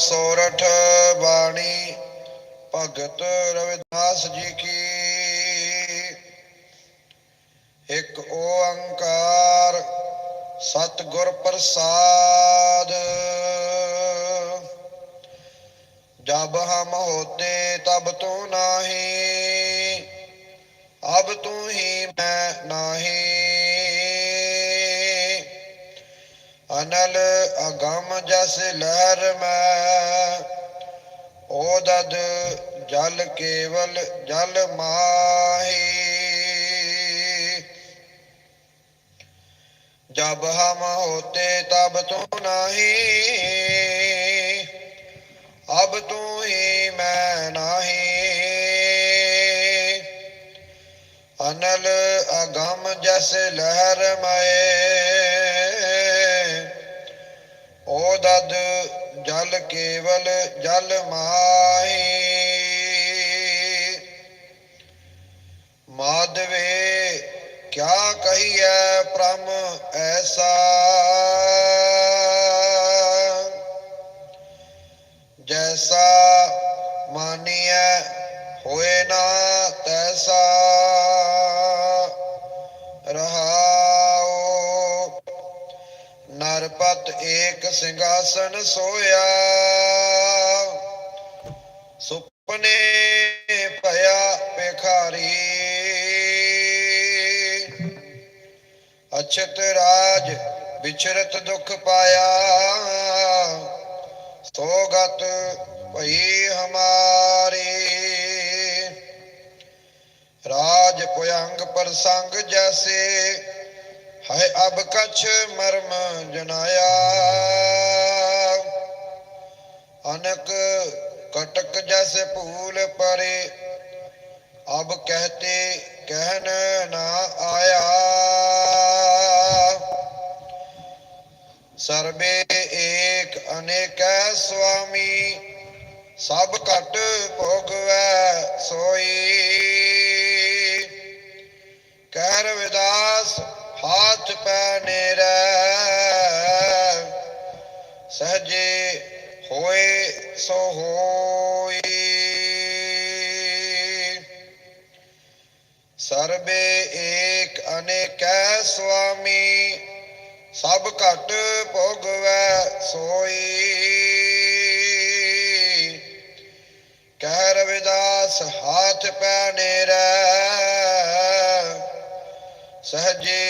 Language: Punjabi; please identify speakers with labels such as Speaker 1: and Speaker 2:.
Speaker 1: ਸੋਰਠ ਬਾਣੀ, ਭਗਤ ਰਵਿਦਾਸ ਜੀ ਕੀ। ਇੱਕ ਓੰਕਾਰ ਸਤਿਗੁਰ ਪ੍ਰਸਾਦ। ਜਬ ਹਮ ਹੋਤੇ ਤਬ ਤੂੰ ਨਾਹੀ, ਅਬ ਤੂੰ ਹੀ ਮੈਂ ਨਾਹੀ। ਅਨਲ ਅਗਮ ਜਸ ਲਹਿਰ ਮੈਂ ਓਦਦ ਜਲ ਕੇਵਲ ਜਲ ਮਾਹੀ। ਜਬ ਹਮ ਹੋਤੇ ਤਬ ਤੂੰ ਨਹੀਂ। ਅਬ ਤੂੰ ਹੀ ਮੈਂ ਨਹੀਂ। ਅਨਲ ਅਗਮ ਜਸ ਲਹਿਰ ਮਏ। ਓਦਦ ਜਲ ਕੇਵਲ ਜਲ ਮਾਹੀ। ਮਾਧਵੇ ਕਿਆ ਕਹੀਐ ਪ੍ਰਮ ਐਸਾ? ਜੈਸਾ ਮਾਨੀਐ ਹੋਏ ਨਾ ਤੈਸਾ। ਨਰਪਤ ਏਕ ਸਿੰਘਾਸਨ ਸੋਇਆ। ਸੁਪਨੇ ਭਇਆ ਪੇਖਾਰੀ ਅਛਤ ਰਾਜ ਵਿਚਰਤ ਦੁਖ ਪਾਇਆ। ਸੋਗਤ ਭਈ ਹਮਾਰੀ। ਰਾਜ ਪੁਗ ਪਰ ਸੰਗ ਜੈਸੇ ਹੈ ਅਬ ਕਛ ਮਰਮ ਜਨਾਇਆ। ਅਨਕ ਕਟਕ ਜੈਸੇ ਭੂਲ ਪਰੇ। ਅਬ ਕਹਤੇ ਕਹਿਨ ਨਾ ਆਇਆ। ਸਰਬੇ ਏਕ ਅਨੇਕੈ ਸੁਆਮੀ, ਸਭ ਘਟ ਭੋਗਵੈ ਸੋਈ। ਕਹਿ ਰਵਿਦਾ ਪੈ ਨੇਰੇ ਸਹਜੇ ਹੋਏ ਸੋ ਹੋਈ। ਸਰਬੇ ਏਕ ਅਨੇਕੈ ਸੁਆਮੀ, ਸਭ ਘਟ ਭੋਗਵੈ ਸੋਈ। ਕਹਿ ਰਵਿਦਾਸ, ਹਾਥ ਪੈ ਨੇਰੇ ਸਹਜੇ